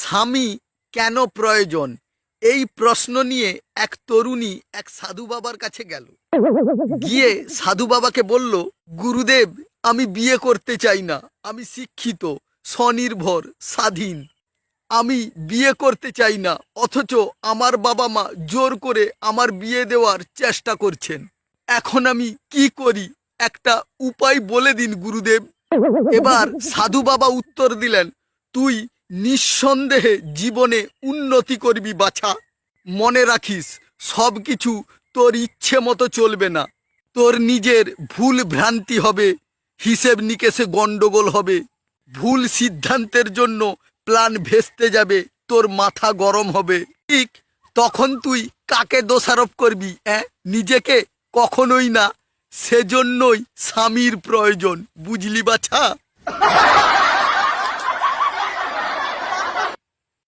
স্বামী কেন প্রয়োজন? এই প্রশ্ন নিয়ে এক তরুণী এক সাধু বাবার কাছে গেল। গিয়ে সাধু বাবাকে বলল, গুরুদেব, আমি বিয়ে করতে চাই না, আমি শিক্ষিত, স্বনির্ভর, স্বাধীন। আমি বিয়ে করতে চাই না, অথচ আমার বাবা মা জোর করে আমার বিয়ে দেওয়ার চেষ্টা করছেন। এখন আমি কি করি? একটা উপায় বলে দিন, গুরুদেব। এবার সাধু বাবা উত্তর দিলেন, তুই নিঃসন্দেহে জীবনে উন্নতি করবি বাছা। মনে রাখিস, সব কিছু তোর ইচ্ছে মতো চলবে না। তোর নিজের ভুল ভ্রান্তি হবে, হিসেব নিকেশে গন্ডগোল হবে। ভুল সিদ্ধান্তের জন্য প্ল্যান ভেস্তে যাবে, তোর মাথা গরম হবে। ঠিক তখন তুই কাকে দোষারোপ করবি হ্যাঁ নিজেকে কখনোই না, সেজন্যই স্বামীর প্রয়োজন। বুঝলি বাছা?